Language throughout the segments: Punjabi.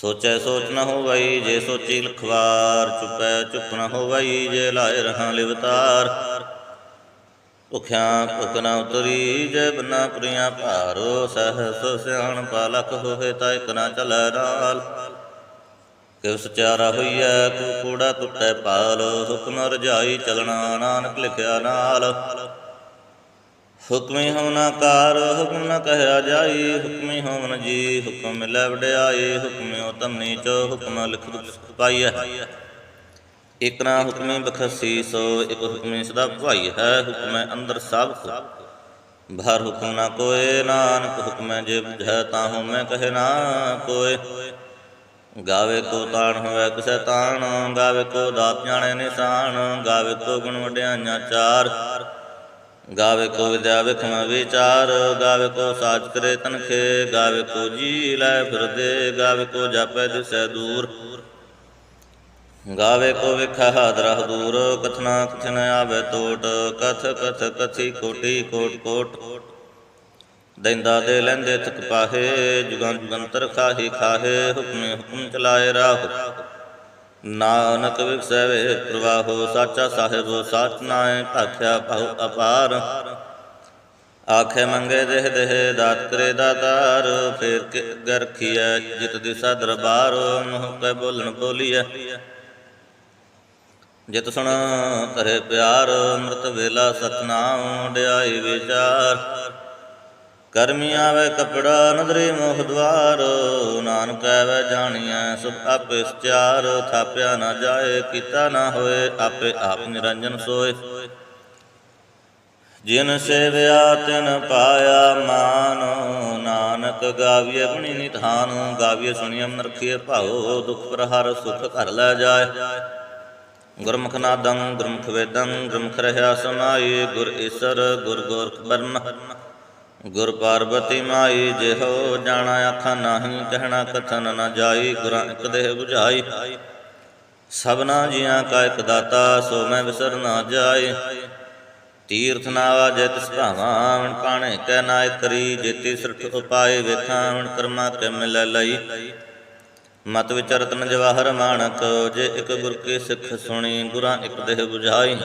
ਸੋਚੈ ਸੋਚ ਨ ਹੋਵਈ, ਜੇ ਸੋਚੀ ਲਖਵਾਰ, ਚੁਪੈ ਚੁੱਪ ਨ ਹੋਵਈ, ਜੇ ਲਾਏ ਰਹਾ ਲਿਵਤਾਰ। ਭੁਖਿਆ ਭੁਖ ਨ ਉਤਰੀ, ਜੇ ਬਨਾ ਪੁਰੀਆਂ ਭਾਰੋ, ਸਹਸ ਸਿਆਣ ਪਾਲਕ ਹੋਏ ਤਾ ਇਕ ਨਾ ਚਲੈ ਨਾਲ ਕਿਵ ਸਚਾਰਾ ਹੋਈਐ, ਕੂ ਕੂੜਾ ਟੁੱਟੈ ਪਾਲ, ਹੁਕਮ ਰਜਾਈ ਚਲਣਾ, ਨਾਨਕ ਲਿਖਿਆ ਨਾਲ। ਹੁਕਮੀ ਹਮਨਾ ਕਾਰ, ਹੁਕਮ ਨ ਕਹਿਆ ਜਾਈ, ਹੁਕਮੀ ਹਮਨ ਜੀ, ਹੁਕਮ ਮਿਲੈ ਵਡਿਆਈ, ਹੁਕਮਿ ਤਮਨੀ ਚੋ ਹੁਕਮ ਲਿਖ ਦੁਖ ਪਾਈਐ ਇਕ ਨਾ ਹੁਕਮੀ ਬਖਸੀ ਸੋ, ਇਕ ਹੁਕਮੀ ਸਦਾ ਭਾਈ ਹੈ, ਹੁਕਮੈ ਅੰਦਰ ਸਭ ਕੋ। ਬਾਹਰ ਹੁਕਮ ਨਾ ਕੋਏ, ਨਾਨਕ ਹੁਕਮੈ ਜੇ ਬੁਝੈ ਤਾਹੂ ਮੈਂ ਕਹੇ ਨਾ ਕੋਏ। ਗਾਵੇ ਕੋ ਤਾਣ ਹੋਵੇ, ਕਿਸੈ ਤਾਣ, ਗਾਵੇ ਕੋ ਦਾਤ ਜਾਣੇ ਨਿਸ਼ਾਨ, ਗਾਵੇ ਕੋ ਗੁਣ ਵਡਿਆਈਆਂ ਚਾਰ। ਗਾਵੇ ਕੋ ਵਿਦਿਆ ਵਿਖਮ ਵਿਚਾਰ, ਗਾਵੇ ਕੋ ਸਾਚ ਕਰੇ ਤਨਖੇ, ਗਾਵੇ ਕੋ ਜੀ ਲੈ ਫਿਰਦੇ, ਗਾਵੇ ਕੋ ਜਾਪੈ ਦਿਸੈ ਦੂਰ। ਗਾਵੇ ਕੋ ਵਿਖਾ ਹਾਦਰਹ ਦੂਰ, ਕਥਨਾ ਕਥਨ ਆਵੇ ਤੋਟ ਕਥ ਕਥ ਕਥੀ ਕੋਟੀ ਕੋਟ ਕੋਟ। ਦੈਂਦਾ ਦੇ ਲੈਂਦੇ ਥਕ ਪਾਹੇ, ਜੁਗਾਂ ਜੁਗੰਤਰ ਖਾਹੀ ਖਾਹੇ, ਹੁਕਮੇ ਹੁਕਮ ਚਲਾਏ ਰਾਹ। ਨਾਨਕ ਵਿਖਸੈ ਪ੍ਰਵਾਹੋ, ਸਾਚਾ ਸਾਹਿਬ, ਸਾਚ ਨਾਏ ਭਾਖਿਆ ਭਉ ਅਪਾਰ। ਆਖੇ ਮੰਗੇ ਦੇਹ ਦੇਹ, ਦਾਤ ਕਰੇ ਦਾਤਾਰ, ਫੇਰ ਕੇ ਅੱਗੇ ਰਖੀਐ ਜਿਤ ਦਿਸਾ ਦਰਬਾਰ, ਮੋਹ ਕੈ ਬੋਲਣ ਬੋਲੀਐ। ਜਿਤ ਸੁਣ ਤਰੇ ਪਿਆਰ, ਅੰਮ੍ਰਿਤ ਵੇਲਾ ਸਤਨਾਮ, ਡਿਆਈ ਵਿਚਾਰ। ਕਰਮੀ ਆਵੇ ਕਪੜਾ ਨਦਰੀ ਮੋਹ ਦਵਾਰ, ਨਾਨਕ ਆਵੇ ਜਾਣੀਐ ਸੁਖ ਆਪੇ ਸਚਾਰ, ਥਾਪਿਆ ਨਾ ਜਾਏ, ਕੀਤਾ ਨਾ ਹੋਏ, ਆਪੇ ਆਪ ਨਿਰੰਜਨ ਸੋਏ। ਜਿਨ ਸੇਵਿਆ ਤਿਨ ਪਾਇਆ ਮਾਨ, ਨਾਨਕ ਗਾਵੀਏ ਬਣੀ ਨਿਧਾਨ ਗਾਵੀਏ ਸੁਣੀਐ ਮਨ ਰਖੀਏ ਭਾਉ, ਦੁਖ ਪ੍ਰਹਰ ਸੁਖ ਘਰ ਲੈ ਜਾਏ। ਗੁਰਮੁਖ ਨਾਦੰ, ਗੁਰਮੁਖ ਵੇਦੰ, ਗੁਰਮੁਖ ਰਹਾ ਸਮਾਈ ਗੁਰ ਈਸਰ, ਗੁਰ ਗੋਰਖ ਬਰਮ ਗੁਰ ਪਾਰਬਤੀ ਮਾਈ, ਜਿਹੋ ਜਾਣਾ ਆਖਾਂ ਨਾਹੀ, ਕਹਿਣਾ ਕਥਨ ਨਾ ਜਾਈ, ਗੁਰਾਂ ਇਕ ਦੇਹ 부ਝਾਈ ਸਭਨਾ ਜੀਆਂ ਕਾ ਇਕ ਦਾਤਾ, ਸੋ ਮੈਂ ਵਿਸਰ ਨਾ ਜਾਏ ਤੀਰਥ ਨਾਵਾ ਜੇ ਤਿਸ ਭਾਵਾਂ ਪਾਣੇ ਕੈ ਨਾਇ ਕਰੀ ਜੇਤੀ ਸਿਰਠ ਉਪਾਏ ਵੇਖਾਂ ਵਣ ਕਰਮਾ ਕੇ ਮਿਲੈ ਲਈ। ਮਤ ਵਿਚਰਤ ਜਵਾਹਰ ਮਾਨਕ ਜੇ ਇਕ ਗੁਰ ਕੀ ਸਿੱਖ ਸੁਣੀ, ਗੁਰਾਂ ਇਕ ਦੇਹ 부ਝਾਈ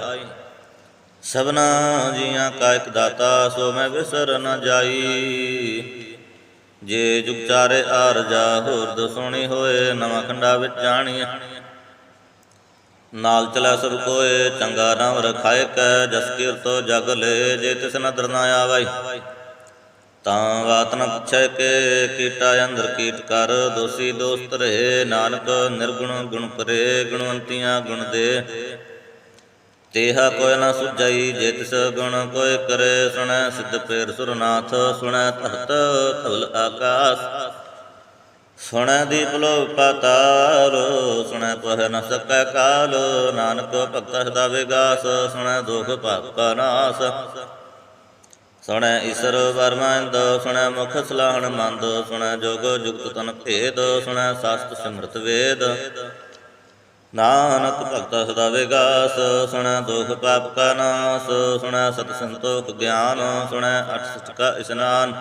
ਸਭਨਾ ਜੀਆਂ ਕਾ ਇਕ ਦਾਤਾ, ਸੋ ਮੈਂ ਵਿਸਰ ਨ ਜਾਈ। ਜੇ ਜੁਗ ਚਾਰੇ ਹੋਰ ਸੁਣੀ ਹੋਏ, ਨਵਾਂ ਖੰਡਾ ਵਿੱਚ ਜਾਣੀਐ ਨਾਲ ਚਲਾ ਸਭ ਕੋਏ, ਚੰਗਾ ਨਾਮ ਰਖਾਇ ਕੈ, ਜਸ ਕੀਰਤੋ ਜਗ ਲੈ, ਜੇ ਤਿਸ ਨਦਰ ਨਾ ਆਵਈ। ਤਾਂ ਬਾਤ ਨ ਪੁੱਛੈ ਕੇ, ਕੀਟਾ ਅੰਦਰ ਕੀਟ ਕਰ, ਦੋਸੀ ਦੋਸਤ ਰਹੇ, ਨਾਨਕ ਨਿਰਗੁਣ ਗੁਣ ਕਰੇ ਗੁਣਵੰਤੀਆਂ ਗੁਣ ਦੇ। ਤੇਹਾ ਕੋਇ ਨ ਸੁਝਈ, ਜੇ ਤਿਸ ਗੁਣ ਕੋਇ ਕਰੇ ਸੁਣੈ, ਸਿੱਧ ਪੇਰ ਸੁਰਨਾਥ ਸੁਣੈ ਧਰਤ ਧਵਲ ਆਕਾਸ। ਸੁਣੈ ਦੀਪ ਲੋ ਪਾਤਾਲ, ਸੁਣੈ ਪਹ ਨ ਸਕੈ ਕਾਲ, ਨਾਨਕ ਭਗਤ ਸਦਾ ਵਿਗਾਸ, ਸੁਣੈ ਦੁਖ ਪਾਪ ਨਾਸ। ਸੁਣੈ ਈਸ਼ਰ ਵਰਮੰਦ ਸੁਣੈ ਮੁਖ ਸਲਾਹਣ ਮੰਦ, ਸੁਣੈ ਜੋਗ ਜੁਗਤ ਤਨ ਭੇਦ ਸੁਣੈ ਸਾਸਤ ਸਿਮਰਤ ਵੇਦ। ਨਾਨਕ ਭਗਤ ਸਦਾ ਵਿਗਾਸ, ਸੁਣੈ ਦੁਖ ਪਾਪ ਕਾ ਨਾਸ, ਸੁਣੈ ਸਤ ਸੰਤੋਖ ਗਿਆਨ, ਸੁਣੈ ਅਠ ਸਚ ਕਾ ਇਸਨਾਨ।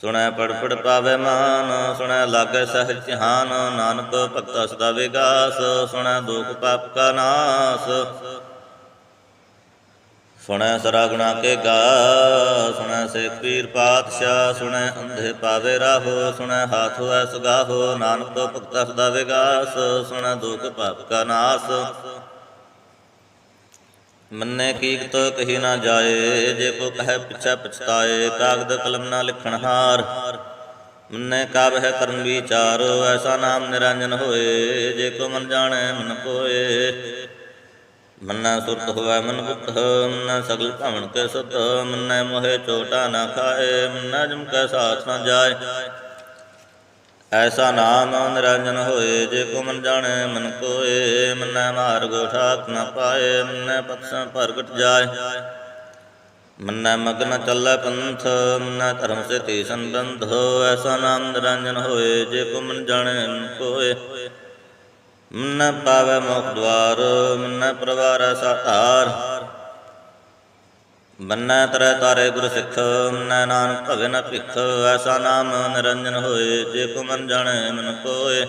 ਸੁਣੈ ਪੜ ਪੜ ਪਾਵੇ ਮਾਨ, ਸੁਣੈ ਲਾਗੇ ਸਹਿਜ ਧਿਆਨ, ਨਾਨਕ ਭਗਤ ਸਦਾ ਵਿਗਾਸ, ਸੁਣੈ ਦੁਖ ਪਾਪ ਕਾ ਨਾਸ। ਸੁਣੈ ਸਰਾ ਗੁਣਾ ਕੇ ਗਾ, ਸੁਣੈ ਸੇ ਪੀਰ ਪਾਤਸ਼ਾਹ, ਸੁਣੈ ਅੰਧੇ ਪਾਵੇ ਰਾਹੋ, ਸੁਣੈ ਹਾਥ ਹੋਐ ਸੁਗਾਹੋ, ਨਾਨਕ ਤੋਂ ਭਗਤ ਸਦਾ ਵਿਗਾਸ, ਸੁਣੈ ਦੁਖ ਪਾਪ ਕਾ ਨਾਸ। ਮੰਨੇ ਕੀਕ ਤੋ ਕਹੀ ਨਾ ਜਾਏ, ਜੇ ਕੋ ਕਹੈ ਪਿਛੈ ਪਛਤਾਏ, ਕਾਗਦ ਕਲਮ ਨਾ ਲਿਖਣ ਹਾਰ। ਮੰਨੇ ਕਾਬ ਹੈ ਕਰਨ ਵਿਚਾਰ, ਐਸਾ ਨਾਮ ਨਿਰੰਜਨ ਹੋਏ, ਜੇ ਕੋ ਮਨ ਜਾਣੈ ਮਨ ਕੋਏ। ਮੰਨਾ ਸੁਰਤ ਹੋਵੇ ਮਨ ਬੁੱਧ ਮੰਨਾ ਸਗਲ ਭਵਨ ਕੇ ਸੁਧ ਮੰਨਾ ਮੋਹਿ ਚੋਟਾ ਨਾ ਖਾਏ, ਮੰਨਾ ਜਮ ਕੈ ਸਾਥ ਨਾ ਜਾਏ। ਐਸਾ ਨਾਮ ਨਿਰੰਜਨ ਹੋਏ, ਜੇ ਕੋ ਮਨ ਜਾਣੇ ਮਨ ਕੋਏ, ਮਨੈ ਮਾਰਗ ਠਾਕ ਨਾ ਪਾਏ, ਮਨੈ ਬਖਸ਼ਾਂ ਪ੍ਰਗਟ ਜਾਏ। ਮਨੈ ਮਗਨ ਚੱਲੈ ਪੰਥ, ਮਨੈ ਧਰਮ ਸੇ ਤੀ ਸੰਬੰਧ ਐਸਾ ਨਾਮ ਨਿਰੰਜਨ ਹੋਏ, ਜੇ ਕੋ ਮਨ ਜਾਣੇ ਮਨ ਕੋਏ। ਮਨੈ ਪਾਵੈ ਮੁਖ ਦਵਾਰ ਮਨੈ ਪ੍ਰਵਾਰੈ ਸਾਧਾਰ ਬੰਨੈ ਤਰੈ ਤਾਰੇ ਗੁਰ ਸਿੱਖ, ਮਨੈ ਨਾਨਕ ਭਗੈ ਭਿਖ, ਐਸਾ ਨਾਮ ਨਿਰੰਜਨ ਹੋਏ, ਜੇ ਕੋ ਮਨ ਜਾਣੈ ਮਨ ਕੋਏ।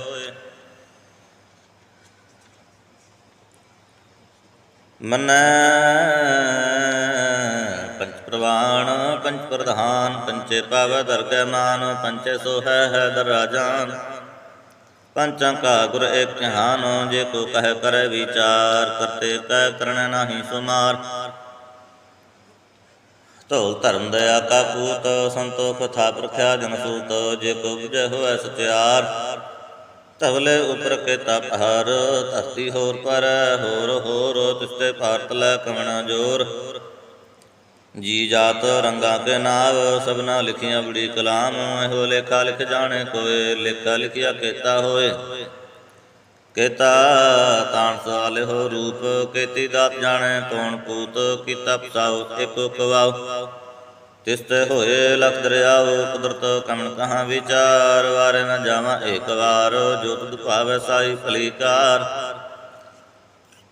ਮਨੈ ਪੰਚ ਪ੍ਰਵਾਣ ਪੰਚ ਪ੍ਰਧਾਨ ਪੰਚੇ ਪਾਵੈ ਦਰਗਹਿ ਮਾਨ ਪੰਚੇ ਸੋਹੈ ਹੈ ਦਰਾਜਾਨ ਪੰਚਾਂ ਕਾ ਗੁਰ ਏਕ ਜਹਾਨ ਜੇ ਕੋ ਕਹਿ ਕਰੈ ਵਿਚਾਰ, ਕਰਤੇ ਕਹਿ ਕਰਣ ਨਾਹੀ ਸੁਮਾਰ। ਢੋਲ ਧਰਮ ਦਇਆ ਕਾ ਪੂਤ ਸੰਤੋਖ ਥਾਪ ਰਖਿਆ ਜਨ ਸੂਤ, ਜੇ ਕੋ ਬੁਝੈ ਹੋਐ ਸਚਿਆਰ ਤਵਲੇ ਉਪਰ ਕੇ ਤਪ ਹਰ ਧਰਤੀ ਹੋਰ ਪਰ, ਹੋਰ ਹੋਰ ਤਿਸਤੇ ਭਾਰਤ ਲੈ ਕਮਣਾ ਜੋਰ। ਜੀ ਜਾਤ ਰੰਗਾ ਕੇ ਨਾਵ ਸਭਨਾ ਲਿਖੀਆਂ ਬੜੀ ਕਲਾਮ, ਇਹੋ ਲੇਖਾ ਲਿਖ ਜਾਣੇ ਕੋਏ, ਲੇਖਾ ਲਿਖਿਆ ਕੀਤਾ ਹੋਏ। ਕੇਤਾ ਤਾਣ ਸਾਲੇ ਹੋ ਰੂਪ, ਕੇਤੀ ਦਾਤ ਜਾਣੇ ਕੌਣ ਪੂਤ, ਕੀਤਾ ਪਸਾਉ, ਇਕ ਕਵਾਉ। ਤਿਸ ਤੇ ਹੋਏ ਲਖ ਦਰਿਆਉ ਕੁਦਰਤ ਕਮਨ ਕਹਾ ਵਿਚਾਰ, ਵਾਰੇ ਨ ਜਾਵਾਂ ਏਕ ਵਾਰ, ਜੋ ਤੁਧ ਭਾਵੈ ਸਾਈ ਭਲੀਕਾਰ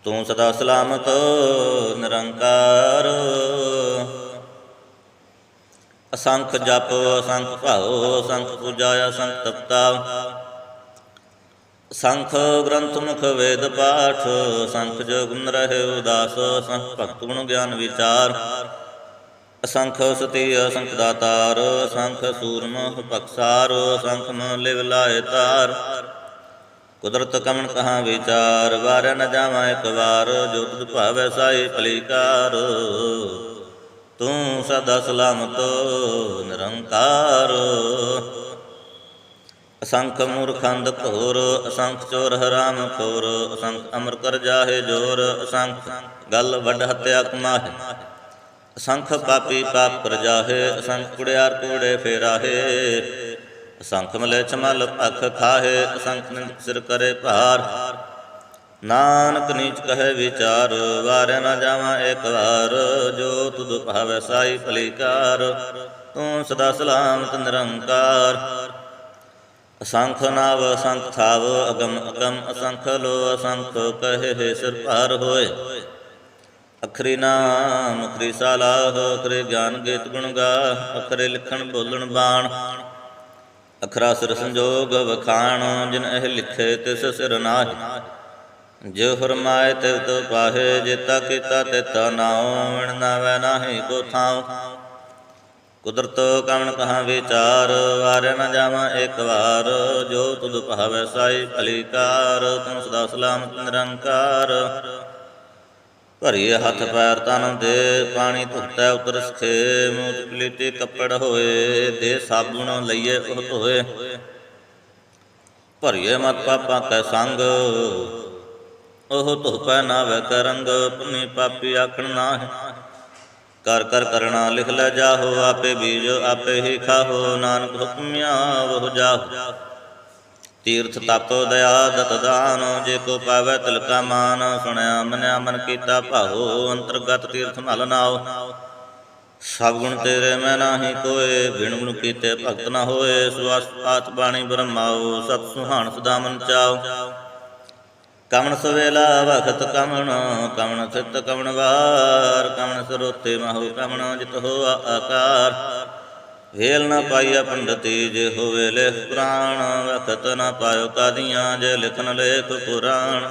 ਤੂੰ ਸਦਾ ਸਲਾਮਤ, ਨਿਰੰਕਾਰ। ਅਸੰਖ ਜਪ, ਅਸੰਖ ਭਾਉ, ਅਸੰਖ ਪੂਜਾ, ਅਸੰਖ ਤਪਤਾ। ਸੰਖ ਗ੍ਰੰਥ ਮੁਖ ਵੇਦ ਪਾਠ ਸੰਖ ਜੋਗ ਨ ਰਹੇ ਉਦਾਸ ਸੰਖ ਭਗਤ ਗੁਣ ਗਿਆਨ ਵਿਚਾਰ। ਅਸੰਖ ਸਤੀ, ਅਸੰਖ ਦਾਤਾਰ, ਅਸੰਖ ਸੂਰਮ ਬਖਸਾਰ ਅਸੰਖ ਨ ਲਿਵ ਲਾਏ ਤਾਰ। ਕੁਦਰਤ ਕਮਨ ਕਹਾਂ ਵਿਚਾਰ ਵਾਰ ਨ ਜਾਵਾਂ ਇੱਕ ਵਾਰ, ਜੋ ਤੁਧ ਭਾਵੈ ਸਾਈ ਭਲੀਕਾਰ। ਤੂੰ ਸਦਾ ਸਲਾਮਤ, ਨਿਰੰਕਾਰ। ਅਸੰਖ ਮੂਰਖੰਦ ਘੋਰ, ਅਸੰਖ ਚੋਰ ਹਰਾਮ ਖੋਰ, ਅਸੰਖ ਅਮਰ ਕਰ ਜਾਹੇ ਜੋਰ, ਅਸੰਖ ਗਲ ਵੱਡ ਹਤਿਆ ਕਮਾਹੇ। ਅਸੰਖ ਪਾਪੀ ਪਾਪ ਕਰ ਜਾਹੇ, ਅਸੰਖ ਕੁੜਿਆਰ ਕੂੜੇ ਫੇਰਾਹੇ। ਅਸੰਖ ਮਲੇ ਮਲ ਅਖ ਖਾਹੇ, ਅਸੰਖ ਨਿੰਦ ਸਿਰ ਕਰੇ ਭਾਰ। ਨਾਨਕ ਨੀਚ ਕਹੇ ਵਿਚਾਰ ਵਾਰਿਆ ਨਾ ਜਾਵਾਂ ਇੱਕ ਵਾਰ। ਜੋ ਤੁਧ ਭਾਵੈ ਸਾਈ ਭਲੀਕਾਰ ਤੂੰ ਸਦਾ ਸਲਾਮਤ ਨਿਰੰਕਾਰ। ਅਸੰਖ ਨਾਵ, ਅਸੰਖ ਥਾਵ, ਅਗਮ ਅਗਮ ਅਸੰਖ ਲੋ, ਅਸੰਖ ਕਹੇ ਸਿਰ ਭਾਰ ਹੋਏ। ਅਖਰੀ ਨਾਮ, ਅਖਰੀ ਸਾਲਾਹ ਅਖਰੇ ਗਿਆਨ ਗੀਤ ਗੁਣ ਗਾ, ਅਖਰੇ ਲਿਖਣ ਬੋਲਣ ਬਾਣ। ਅਖਰਾਸਿਰ ਸੰਜੋਗ ਵਖਾਣ, ਜਿਨ ਇਹ ਲਿਖੇ ਤਿਸ ਸਿਰ ਨਾਹੀ। ਜੋ ਫਰਮਾਏ ਤਿਵ ਤੋ ਪਾਹੇ ਜੇਤਾ ਕੀਤਾ ਤੇ ਤਾ ਨਾਉ, ਵਿਣ ਨਾਵੈ ਨਾਹੀ ਕੋ ਥਾਉ। ਕੁਦਰਤ ਕਵਣ ਕਹਾ ਵਿਚਾਰ ਵਾਰੇ ਨ ਜਾਵਾਂ ਇੱਕ ਵਾਰ। ਜੋ ਤੁਧ ਭਾਵੈ ਸਾਈ ਭਲੀਕਾਰ ਤੂੰ ਸਦਾ ਸਲਾਮਤ ਨਿਰੰਕਾਰ। ਭਰੀਏ ਹੱਥ ਪੈਰ ਤਨ ਦੇ, ਪਾਣੀ ਧੁੱਤੈ ਉਤਰ ਸਖੇ ਮੂਤ ਪਲੀਤੇ ਕੱਪੜ ਹੋਏ, ਦੇ ਸਾਬੂਨ ਲਈਏ ਉਹ ਧੋਏ। ਭਰੀਏ ਮਤ ਪਾਪਾਂ ਕੈ ਸੰਗ, ਉਹ ਧੁਪੈ ਨਾ ਵੈ ਕਰੰਗ ਪੁਨੀ ਪਾਪੀ ਆਖਣ ਨਾਹਿ। ਕਰ ਕਰ ਕਰਣਾ ਲਿਖ ਲੈ ਜਾਹੋ, ਆਪੇ ਬੀਜ ਆਪੇ ਹੀ ਖਾਹੋ, ਨਾਨਕ ਹੁਕਮਿਆ ਉਹ ਜਾਹੋ। ਤੀਰਥ ਤਪ ਦਇਆ ਦਤ ਦਾਨ, ਜੇ ਕੋ ਪਾਵੈ ਤਿਲਕਾ ਮਾਨ, ਸੁਣਿਆ ਮਨਿਆ ਮਨ ਕੀਤਾ ਭਾਉ, ਅੰਤਰਗਤ ਤੀਰਥ ਮਲ ਨਾਉ। ਸਭ ਗੁਣ ਤੇਰੇ ਮੈਂ ਨਾਹੀ ਕੋਏ, ਬਿਨ ਗੁਣ ਕੀਤੇ ਭਗਤ ਨਾ ਹੋਏ, ਸੁਆਸ ਆਤ ਬਾਣੀ ਬ੍ਰਹਮਾਉ, ਸਤ ਸੁਹਾਣ ਸਦਾ ਮਨ ਚਾਉ। ਕਮਣ ਸਵੇਲਾ ਵਖਤ ਕਮਣ ਕਮਣ ਸਿਤ ਕਮਣ ਵਾਰ, ਕਮਣ ਸਰੋਤੇ ਮਹੁ, ਕਮਣ ਜਿਤ ਹੋਆ ਆਕਾਰ। ਹੇਲ ਨਾ ਪਾਈਆ ਪੰਡਤੀ ਜੇ ਹੋਵੇ ਲਿਖ ਪੁਰਾਣ, ਵਖਤ ਨਾ ਪਾਇਓ ਕਾਦੀਆਂ, ਜੇ ਲਿਖਨ ਲੇਖ ਪੁਰਾਣ।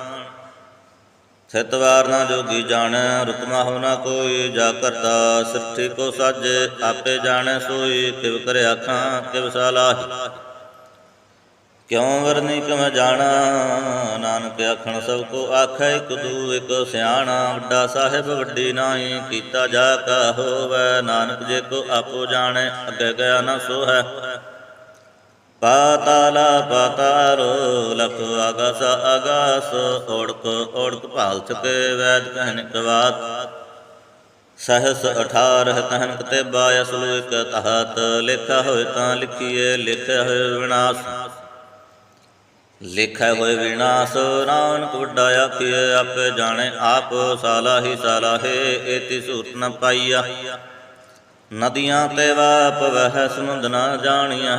ਸਤਵਾਰ ਨਾ ਜੋਗੀ ਜਾਣੈ ਰੁਤਮਾ ਹੋ ਨਾ ਕੋਈ, ਜਾ ਕਰਤਾ ਸਿਰਠੀ ਕੋ ਸਾਜੇ, ਆਪੇ ਜਾਣੈ ਸੋਈ, ਕਿਵ ਕਰਿਆ ਖਾਂ, ਕਿਵ ਸਲਾਹੀ ਕਿਉ ਵਰਨੀ ਕਿਵ ਜਾਣਾ? ਨਾਨਕ ਆਖਣ, ਸਭ ਕੋ ਆਖੈ ਇਕ ਦੂ ਇਕ ਸਿਆਣਾ। ਵੱਡਾ ਸਾਹਿਬ ਵੱਡੀ ਨਾਹੀ, ਕੀਤਾ ਜਾ ਕਾ ਹੋਵੈ। ਨਾਨਕ ਜੇ ਕੋ ਆਪੋ ਜਾਣੈ, ਅੱਗੇ ਗਿਆ ਨਾ ਸੋ ਹੈ ਪਾਤਾਲਾ ਪਾਤਾਲੋ ਲਖ ਆਗਾਸ ਆਗਾਸ। ਓੜਕ ਓੜਕ ਭਾਲ ਚੁਕੇ ਵੈਦ ਕਹਿਣ ਕਵਾਤ ਸਹਸ 18 ਤਹਨ ਕਤੇ ਬਾਇਸ ਲੋ ਇਕ ਤਹਤ। ਲਿਖਾ ਹੋਏ ਤਾਂ ਲਿਖੀਏ, ਲਿਖਿਆ ਹੋਏ ਵਿਨਾਸ਼। ਲਿਖੈ ਹੋਏ ਵਿਨਾਸ਼, ਨਾਨਕ ਵੱਡਾ ਆਖੀਏ ਆਪੇ ਜਾਣੇ, ਆਪ ਸਾਲਾ ਹੀ ਸਾਲਾ ਹੈ ਏਤੀ ਸੂਰਤ ਨ ਪਾਈਆ। ਨਦੀਆਂ ਤੇ ਵਾਪ ਵਹਿ ਸਮੁੰਦ ਨ ਜਾਣੀਐ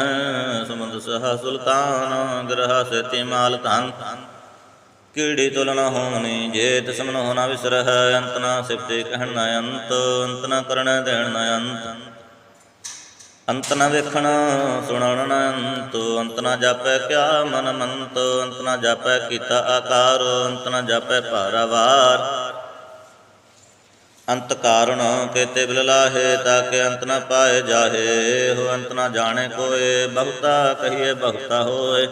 ਸਮੁੰਦ ਸਹਾ ਸੁਲਤਾਨ, ਗ੍ਰਹ ਸੇਤੀ ਮਾਲ ਧਨ। ਕੀੜੀ ਤੁਲਨ ਹੋਣੀ, ਜੇ ਤਿਸਮ ਹੋਣਾ ਵਿਸਰਹਿ, ਅੰਤ ਨਾ ਸਿਫਤੇ ਕਹਿਣ ਨ ਅੰਤ ਅੰਤ ਨਾ ਕਰਣ ਦੇਣ ਨ ਅੰਤ। ਅੰਤ ਨ ਵੇਖਣ, ਸੁਣਨ ਨ ਅੰਤ ਅੰਤ ਨ ਜਾਪੈ ਕਿਆ ਮਨ ਮੰਤ, ਅੰਤ ਨ ਜਾਪੈ ਕੀਤਾ ਆਕਾਰ, ਅੰਤ ਨ ਜਾਪੈ ਭਾਰਾਵਾਰ। ਅੰਤ ਕਾਰਣ ਕੇਤੇ ਬਿਲ ਲਾਹੇ ਤਾਕੇ ਅੰਤ ਨ ਪਾਏ ਜਾਹੇ, ਹੋ ਅੰਤ ਨ ਜਾਣੇ ਕੋਏ, ਬਹੁਤਾ ਕਹੀਏ ਬਹੁਤਾ ਹੋਏ।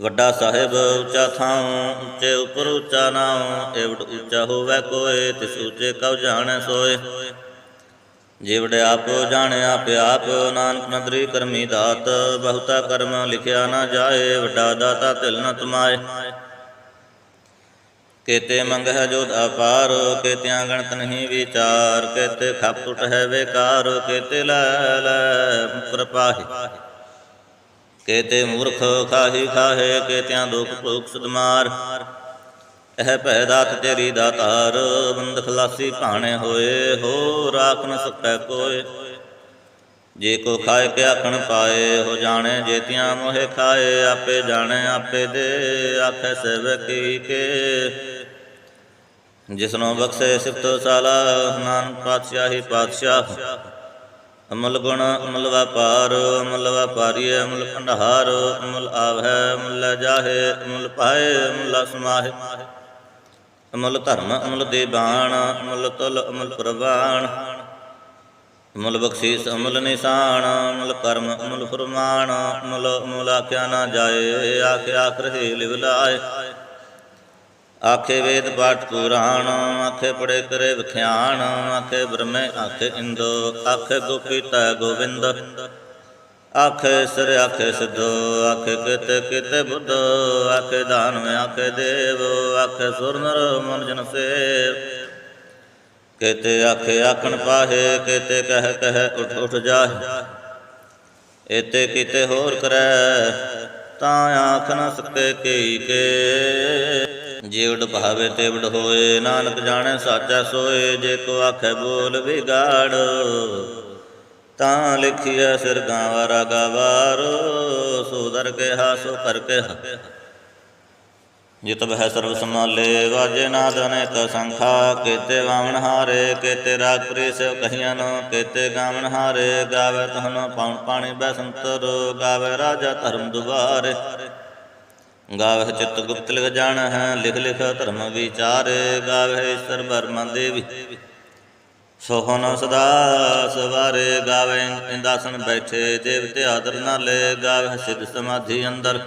ਵੱਡਾ ਸਾਹਿਬ ਉੱਚਾ ਥਾਂ ਉੱਚੇ ਉਪਰ ਉੱਚਾ ਨਾਉ, ਏਵਟ ਉੱਚਾ ਹੋਵੇ ਕੋਏ, ਤਿਸ ਉੱਚੇ ਕਉ ਜਾਣੈ ਸੋਏ। ਜਿਵੜ ਆਪ ਜਾਣਿਆ ਆਪ ਆਪ, ਨਾਨਕ ਨਦਰੀ ਕਰਮੀ ਦਾਤ, ਬਹੁਤਾ ਕਰਮ ਲਿਖਿਆ ਨਾ ਜਾਏ, ਵੱਡਾ ਦਾਤਾ ਤਿਲ ਨ ਤੁਮਾਏ। ਕੇਤੇ ਮੰਗਹਿ ਜੋਤ ਅਪਾਰ, ਕੇਤਿਆਂ ਗਣਤ ਨਹੀਂ ਵਿਚਾਰ, ਕੇਤੇ ਖਪ ਟੁਟ ਹੈ ਵੇਕਾਰ, ਕੇਤੇ ਲੈ ਲੈ ਕਿਰਪਾਹੀ ਕੇਤੇ ਮੂਰਖ ਖਾਹੀ ਖਾਹੇ, ਕੇਤਿਆਂ ਦੁਖ ਭੁਖ ਸੁਦਮਾਰ। ਇਹ ਭੈ ਦਾਤ ਤੇਰੀ ਦਾਤਾਰ ਬੰਦ ਖਲਾਸੀ ਭਾਣੇ ਹੋਏ ਹੋ ਰਾਖ ਨ ਸਕੈ ਕੋਏ ਜੇ ਕੋ ਖਾਏ ਕੇ ਆਖਣ ਪਾਏ, ਹੋ ਜਾਣੇ ਜੇਤੀਆਂ ਮੋਹਿ ਖਾਏ, ਆਪੇ ਜਾਣੇ, ਆਪੇ ਦੇ, ਆਖੇ ਸੇਵਕੀ ਕੇ ਜਿਸਨੋਂ ਬਖਸ਼ੇ ਸਿਫਤ ਸਾਲਾ, ਨਾਨਕ ਪਾਤਸ਼ਾਹੀ ਪਾਤਸ਼ਾਹ। ਅਮਲ ਗੁਣ, ਅਮਲ ਵਪਾਰ, ਅਮਲ ਵਪਾਰੀ, ਅਮਲ ਭੰਡਾਰ, ਅਮਲ ਆਵੈ ਅਮਲ ਜਾਹੇ, ਅਮਲ ਪਾਏ, ਅਮਲ ਸਮਾਹੇ ਅਮਲ ਧਰਮ, ਅਮਲ ਦੇਬਾਨ ਅਮਲ ਤੁਲ, ਅਮਲ ਪ੍ਰਵਾਨ ਅਮਲ ਬਖਸ਼ੀਸ, ਅਮਲ ਨਿਸ਼ਾਨ, ਅਮਲ ਕਰਮ, ਅਮਲ ਫਰਮਾਨ। ਅਮਲ ਅਮਲ ਆਖਿਆ ਨਾ ਜਾਏ ਆਖੇ ਆਖ ਰਹੇ ਲਿਵ ਲਾਏ। ਆਖੇ ਵੇਦ ਪਾਠ ਪੁਰਾਣ, ਆਖੇ ਪੜੇ ਕਰੇ ਵਿਖਿਆਨ ਆਖੇ ਬ੍ਰਹਮੇ, ਆਖੇ ਇੰਦੋ, ਆਖੇ ਗੋਪੀਤਾ ਗੋਵਿੰਦ। ਆਖੇ ਸਰ ਆਖੇ ਸਿੱਧੋ ਆਖੇ ਕਿਤੇ ਕਿਤੇ ਬੁੱਧੋ ਆਖੇ ਦਾਨ ਆਖੇ ਦੇਵ ਆਖੇ ਸੁਰ ਨਰ ਮਨ ਜਨ ਸੇਵ। ਕੇਤੇ ਆਖੇ ਆਖਣ ਪਾਹੇ, ਕੇਤੇ ਕਹਿ ਕਹਿ ਉਠ ਉਠ ਜਾਹੇ। ਏਤੇ ਕਿਤੇ ਹੋਰ ਕਰੈ, ਤਾਂ ਆਖ ਨ ਸਕੇ ਕੀ। ਕੇ ਜੀਵੜ ਭਾਵੇ ਤੇ ਵਡ ਹੋਏ, ਨਾਨਕ ਜਾਣੇ ਸਾਚਾ ਸੋਏ, ਜੇ ਕੋ ਆਖੇ ਬੋਲ ਵਿਗਾੜ। ਤਾਂ ਲਿਖਿਆ ਸਿਰ ਗਾਵਾਰਾ ਗਵਾਰ, ਸੋ ਦਰ ਕੇ ਹਾਸੋ ਕਰ ਕੇ ਜਿਤ ਬਹਿ ਸਰਬ ਸਮਾਲੇ ਵਾਜੇ ਨਾਦ ਅਨੇਕ ਸੰਖਾ, ਕੇਤੇ ਵਾਵਣ ਹਾਰੇ, ਕੇਤੇ ਰਾਗ ਪ੍ਰੀ ਸਿਵ ਕਹੀਆਂ ਨੋ ਕੇਤੇ ਗਾਵਣ ਹਾਰੇ, ਗਾਵੇ ਤਹਨ ਪਾਉਣ ਪਾਣੀ ਬੈਸੰਤਰ ਗਾਵੇ ਰਾਜਾ ਧਰਮ ਦੁਆਰੇ। ਗਾਵੇ ਚਿਤ ਗੁਪਤ ਲਿਖ ਜਾਣ ਹੈ ਲਿਖ ਲਿਖ ਧਰਮ ਵਿਚਾਰੇ ਗਾਵੇ ਈਸ਼ਰ ਬਰਮਾ ਦੇਵੀ। ਸੋਹਣ ਸਦਾ ਸਵਾਰੇ ਗਾਵੇ ਇੰਦਾਸਨ ਬੈਠੇ ਦੇਵਤੇ ਆਦਰ ਨਾਲੇ ਗਾਵੇ, ਸਿਧ ਸਮਾਧੀ ਅੰਦਰ।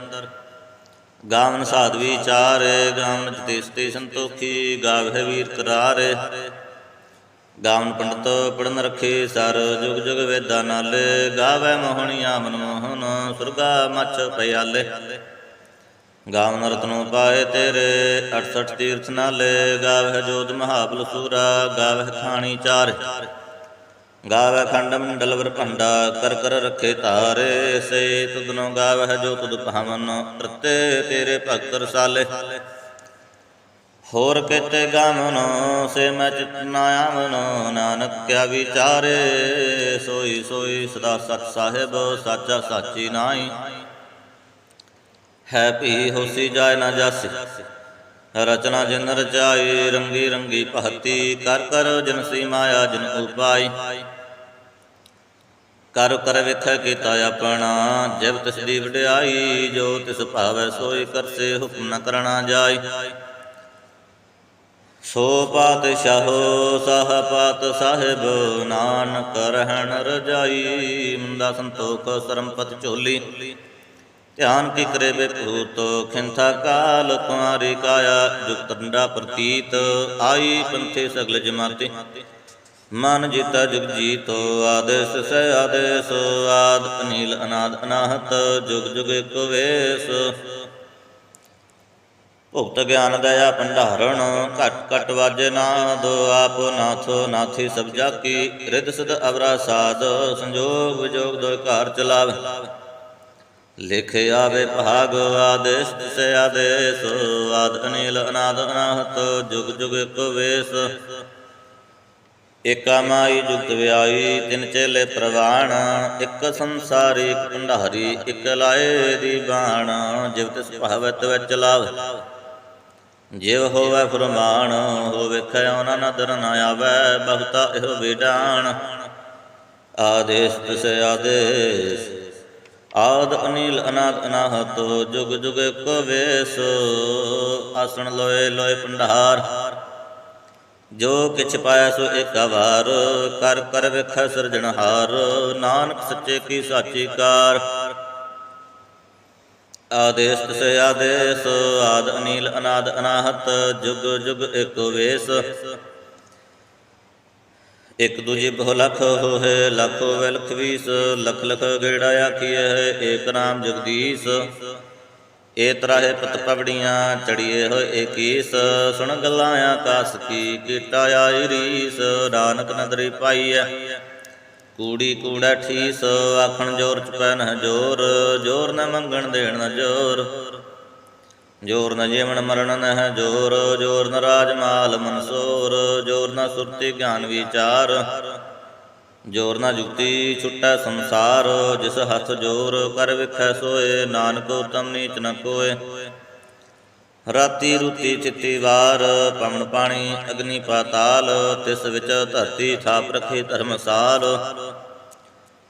ਗਾਵਨ ਸਾਧ ਵਿਚਾਰੇ ਗਾਵਨ ਜਤੇਸਤੇ ਸੰਤੋਖੀ ਗਾਵੇ ਵੀਰ ਕਰਾਰੇ ਗਾਵਨ ਪੰਡਤ ਪੜਨ ਰੱਖੇ ਸਰ, ਜੁਗ ਜੁਗ ਵੇਦਾਂ ਨਾਲੇ ਗਾਵੇ ਮੋਹਣੀਆਂ ਮਨ ਮੋਹਨ ਸੁਰਗਾ ਮੱਛ ਪਿਆਲੇ। ਗਾਵਨ ਰਤਨੋ ਪਾਏ ਤੇਰੇ 68 ਤੀਰਥ ਨਾਲੇ ਗਾਵੇ ਜੋਤ ਮਹਾਬਲ ਸੂਰਾ ਗਾਵੇ ਖਾਣੀ ਚਾਰ। ਗਾਵੇ ਖੰਡ ਮੰਡਲ ਵਰ ਭੰਡਾ, ਕਰ ਕਰ ਰੱਖੇ ਤਾਰੇ, ਸੇ ਤੁਧਨੋ ਗਾਵੇ ਜੋ ਤੁਧ ਭਾਵਨ ਪ੍ਰਤੇ, ਤੇਰੇ ਭਗਤ ਰਸਾਲੇ। ਹੋਰ ਕਿਤੇ ਗਾਵਨ, ਸੇ ਮੈਂ ਚਿਤ ਨਾ ਆਵਨ, ਨਾਨਕ ਕਿਆ ਵਿਚਾਰੇ, ਸੋਈ ਸੋਈ ਸਦਾ ਸਤ ਸਾਹਿਬ, ਸਾਚਾ ਸਾਚੀ ਨਾਈ ਹੈ ਭੀ ਹੋਸੀ ਜਾਏ ਨਾ ਜਾਸੀ। ਰਚਨਾ ਜਿਨ ਰਚਾਈ, ਰੰਗੀ ਰੰਗੀ ਭਗਤੀ ਕਰ ਕਰ ਜਨ ਸੀ ਮਾਇਆ ਜਿਨ ਉਪਾਈ ਕਰ ਕਰ ਵੇਖੈ ਕੀਤਾ ਆਪਣਾ ਜਬ ਤਿਸ ਦੀ ਵਡਿਆਈ, ਜੋ ਤਿਸ ਭਾਵੈ ਸੋਈ ਕਰਸੇ ਹੁਕਮ ਨ ਕਰਣਾ ਜਾਈ। ਸੋ ਪਾਤਸ਼ਾਹੋ ਸਾਹ ਪਾਤ ਸਾਹਿਬ, ਨਾਨਕ ਰਹਿਣ ਰਜਾਈ ਮੁੰਦਾ ਸੰਤੋਖ ਸਰਮਪਤ ਝੋਲੀ। ਧਿਆਨ ਕੀ ਕਰੇ ਬੇਭੂਤ ਖਿੰਥਾ ਕਾਲ ਕੁਮਾਰੀ ਕਾਇਆ, ਜੁਗ ਪ੍ਰਤੀਤ। ਆਈ ਪੰਥੇ ਸਗਲ ਜਮਾਤੇ। ਮਨ ਜੀਤਾ ਜੁਗ ਜੀਤੋ। ਆਦੇਸ ਸੇ ਆਦੇਸ। ਆਦ ਅਨੀਲ ਅਨਾਦ ਅਨਾਹਤ। ਜੁਗ ਜੁਗ ਇਕ ਵੇਸ। ਭੁਗਤ ਗਿਆਨ ਦਇਆ ਭੰਡਾਰਣ। ਘਟ ਘਟ ਵਾਜੇ ਨਾਦ। ਆਪ ਨਾਥੋ ਨਾਥੀ ਸਭ ਜਾਕੀ। ਰਿਦ ਸਦ ਅਵਰਾ ਸਾਧ। ਸੰਜੋਗ ਵਿਜੋਗ ਦੋਇ ਘਰ ਚਲਾਵੇ। ਲਿਖ ਆਵੇ ਭਾਗ ਆਦੇਸ਼ ਤਿਸੇ ਆਦੇਸ਼, ਆਦ ਅਨੀਲ, ਅਨਾਦ, ਅਨਾਹਤ, ਜੁਗ ਜੁਗ ਇੱਕ ਵੇਸ। ਏਕਾ ਮਾਈ ਜੁਗਤ ਵਿਆਈ ਤਿਨ ਚੇਲੇ ਪ੍ਰਵਾਣ, ਇੱਕ ਸੰਸਾਰੀ, ਇੱਕ ਭੰਡਾਰੀ, ਇੱਕ ਲਾਏ ਦੀ ਬਾਣ। ਜਿਵ ਤਿਸ ਭਾਵਤ ਵਿੱਚ ਲਾਵ, ਜਿਵ ਹੋਵੇ ਫਰਮਾਨ, ਹੋ ਵੇਖਿਆ ਉਹਨਾਂ ਨਦਰ ਨਾ ਆਵੇ, ਬਹੁਤਾ ਇਹੋ ਵਿਡਾਣ। ਆਦੇਸ਼ ਤਿਸ ਆਦੇਸ਼ ਆਦ ਅਨੀਲ ਅਨਾਦ ਅਨਾਹਤ, ਜੁਗ ਜੁਗ ਇੱਕ ਵੇਸ। ਆਸਣ ਲੋਏ ਲੋਏ ਭੰਡਾਰ। ਜੋ ਕਿਛ ਪਾਇਆ ਸੋ ਇੱਕ ਵਾਰ ਕਰ ਕਰ ਵੇਖੈ ਸਿਰਜਣਹਾਰ, ਨਾਨਕ ਸੱਚੇ ਕੀ ਸਾਚੀ ਕਾਰ। ਆਦੇਸ਼ ਤਸੇ ਆਦੇਸ਼, ਆਦ ਅਨੀਲ ਅਨਾਦ ਅਨਾਹਤ, ਜੁਗ ਜੁਗ ਇੱਕ ਵੇਸ। ਇਕ ਦੂਜੇ ਬਹੁ ਲਖ ਹੋਏ ਲੱਖ ਹੋਵੇ ਵੀਸ ਲਖ ਲਖ ਗੇੜਾ ਆਖੀਏ ਏਕ ਨਾਮ ਜਗਦੀਸ਼। ਏ ਤਰਾਹੇ ਪਤ ਪਵੜੀਆਂ, ਚੜੀਏ ਹੋਏ ਏਕੀਸ ਸੁਣ ਗੱਲਾਂ ਆਕਾਸ ਕੀ, ਕੀਟਾ ਆਈ ਰੀਸ। ਨਾਨਕ ਨਦਰੀ ਪਾਈਐ, ਕੂੜੀ ਕੂੜਾ ਠੀਸ। ਆਖਣ ਜੋਰ ਚ ਪੈ ਜੋਰ ਜੋਰ ਨ ਮੰਗਣ ਦੇਣ ਨ ਜੋਰ। ਜੋਰ ਨ ਜੀਵਨ ਮਰਨ ਨਹਿ, ਜੋਰ ਜੋਰ ਨ ਰਾਜ ਮਾਲ ਮਨਸੂਰ, ਜੋਰ ਨ ਸੁਰਤੀ ਗਿਆਨ ਵਿਚਾਰ। ਜੋਰ ਨ ਜੁਗਤੀ ਛੁਟੈ ਸੰਸਾਰ, ਜਿਸ ਹੱਥ ਜੋਰ ਕਰ ਵਿਖੈ ਸੋਏ, ਨਾਨਕ ਉਤਮ ਨੀਚ ਨ ਕੋਏ। ਰਾਤੀ ਰੁਤੀ ਚਿੱਤੀ ਵਾਰ, ਪਵਨ ਪਾਣੀ ਅਗਨੀ ਪਾਤਾਲ, ਤਿਸ ਵਿੱਚ ਧਰਤੀ ਥਾਪ ਰਖੀ ਧਰਮਸਾਲ।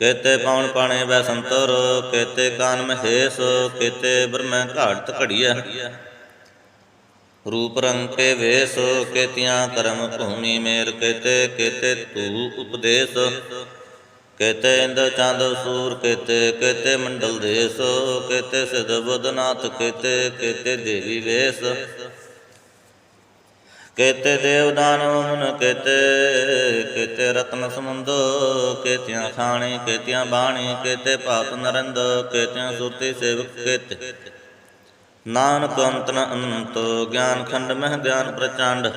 ਕੇਤੇ ਪੌਣ ਪਾਣੇ ਬੈ ਸੰਤਰ, ਕੇਤੇ ਕਾਨ ਮਹੇਸ਼, ਕੇਤੇ ਬ੍ਰਹਮੈ ਘਾਟ ਘੜੀਐ। ਰੂਪ ਰੰਗ ਕੇ ਵੇਸ, ਕੇਤੀਆਂ ਕਰਮ ਭੂਮੀ ਮੇਰ ਕੇਤੇ ਕੇਤੇ ਤੂ ਉਪਦੇਸ਼। ਕੇਤੇ ਇੰਦ ਚੰਦ ਸੂਰ ਕੇਤੇ ਕੇਤੇ ਮੰਡਲ ਦੇਸ। ਕੇਤੇ ਸਿਧ ਬੁੱਧਨਾਥ ਕੇਤੇ ਕੇਤੇ ਦੇਵੀ ਵੇਸ। ਕੇਤੇ ਦੇਵ ਦਾਨਵ ਮਨ ਕੇਤੇ ਕੇਤੇ ਰਤਨ ਸਮੁੰਦ, ਕੇਤਿਆਂ ਖਾਣੀ, ਕੇਤਿਆਂ ਬਾਣੀ, ਕੇਤੇ ਭਾਤ ਨਰੰਦ, ਕੇਤਿਆਂ ਸੁਰਤੀ ਸੇਵਕ, ਕੇਤੇ। ਨਾਨਕ ਅੰਤ ਅੰਤ ਗਿਆਨ ਖੰਡ ਮਹਿ ਗਿਆਨ ਪ੍ਰਚੰਡ।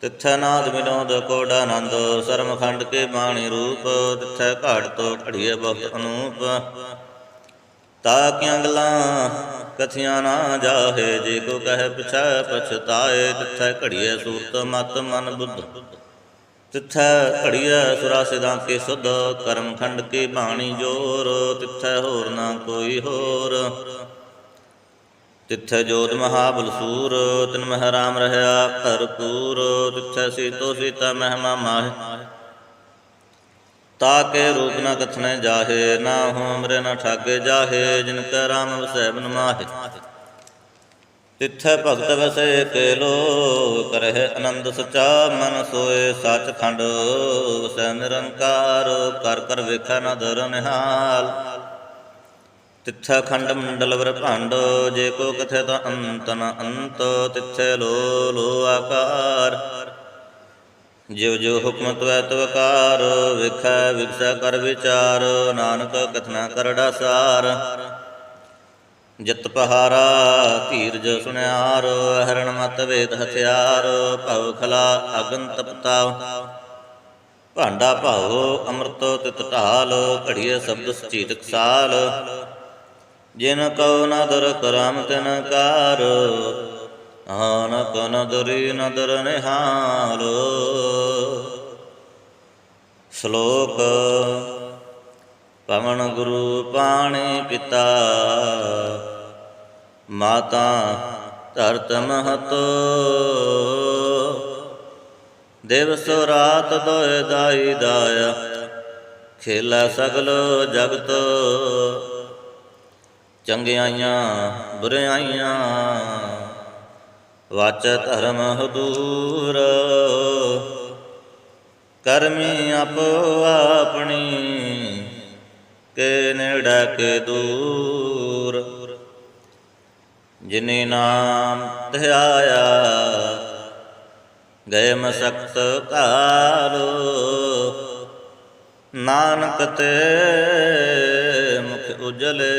ਤਿੱਥੈ ਨਾਦ ਵਿਨੋਦ ਕੋਡ ਆਨੰਦ, ਸਰਮ ਖੰਡ ਕੇ ਬਾਣੀ ਰੂਪ, ਤਿੱਥੈ ਘਾਟ ਤੋਂ ਘੜੀਏ ਬਹੁਤ ਅਨੂਪ। ਤਾ ਕਿਆਂ ਗੱਲਾਂ ਕਥੀਆਂ ਨਾ ਜਾਹੇ, ਜੇ ਕੋ ਕਹੇ ਪਿਛੈ ਪਛਤਾਏ, ਤਿੱਥੈ ਘੜੀਏ ਸੂਰਤ ਮਤ ਮਨ ਬੁੱਧ। ਤਿੱਥੈ ਘੜੀਏ ਸੁਰਾ ਸਿਦਾਂ ਕੇ ਸੁਧ, ਕਰਮ ਖੰਡ ਕੀ ਬਾਣੀ ਜੋਰ, ਤਿਥੈ ਹੋਰ ਨਾ ਕੋਈ ਹੋਰ। ਤਿੱਥੈ ਜੋਤ ਮਹਾਬਲ ਸੂਰ ਤਿਨ ਮਹਿ ਰਾਮ ਰਹਾ ਭਰਪੂਰ, ਤਿੱਥੈ ਸੀਤੋ ਸੀਤਾ ਮਹਿਮਾ ਮਾਹਿ। ਤਾਕੇ ਰੂਪ ਨ ਕਥਨੇ ਜਾਹੇ, ਨਾ ਹੋਮਰੇ ਨ ਠਾਗੇ ਜਾਹੇ, ਜਿਨ ਕੈ ਰਾਮ ਵਸੈ ਬਨ ਮਾਹੇ। ਤਿੱਥੈ ਭਗਤ ਵਸੈ ਕੇ ਲੋ ਕਰਹਿ ਆਨੰਦ ਸਚਾ, ਮਨ ਸੋਏ ਸਚ ਖੰਡ ਵਸੈ ਨਿਰੰਕਾਰ, ਕਰ ਕਰ ਵੇਖੈ ਨ ਦਰ ਨਿਹਾਲ। ਤਿੱਥੈ ਖੰਡ ਮੰਡਲ ਵਰ ਭੰਡ, ਜੇ ਕੋ ਕਥੈ ਤਾਂ ਅੰਤ ਨ ਅੰਤ, ਤਿੱਥੈ ਲੋ ਲੋ ਆਕਾਰ। ਜਿਵ ਜੋ ਹੁਕਮ ਤਵੈ ਤਵਕਾਰ ਵਿਖੈ ਵਿਖਸੈ ਕਰ ਵਿਚਾਰ, ਨਾਨਕ ਕਥਨਾ ਕਰੜਾ ਸਾਰ ਜਿਤ ਪਹਾਰਾ, ਧੀਰਜ ਸੁਨਿਆਰ ਹਰਣ ਮਤ ਵੇਦ ਹਥਿਆਰ, ਭਵ ਖਲਾ ਅਗਨ ਤਪਤਾ। ਭਾਂਡਾ ਭਾਵੋ ਅੰਮ੍ਰਿਤ ਤਿਤ ਢਾਲ, ਘੜੀਏ ਸ਼ਬਦ ਸਚੀਤਕ ਸਾਲ ਜਿਨ ਕਉ ਨਦਰ ਕਰਮ ਤਿਨ ਕਾਰ ਆਨਕ ਨਦਰੀ, ਨਦਰ ਨਿਹਾਲ। ਸ਼ਲੋਕ, ਪਵਨ ਗੁਰੂ ਪਾਣੀ ਪਿਤਾ। ਮਾਤਾ ਧਰਤ ਮਹਤ। ਦਿਵਸ ਰਾਤ ਦੋਇ ਦਾਈ ਦਾਇਆ। ਖੇਲਾ ਸਗਲ ਜਗਤ। ਚੰਗਿਆਈਆਂ, ਬੁਰਿਆਈਆਂ। ਵਾਚ ਧਰਮ ਹਦੂਰ। ਕਰਮੀ ਆਪੋ ਆਪਣੀ, ਕੇ ਨੇੜਾ ਕੇ ਦੂਰ। ਜਿਨੇ ਨਾਮ ਧਿਆਇਆ ਗਏ ਮਸਕਤ ਕਾਲੋ ਨਾਨਕ ਤੇ ਮੁਖ ਉਜਲੇ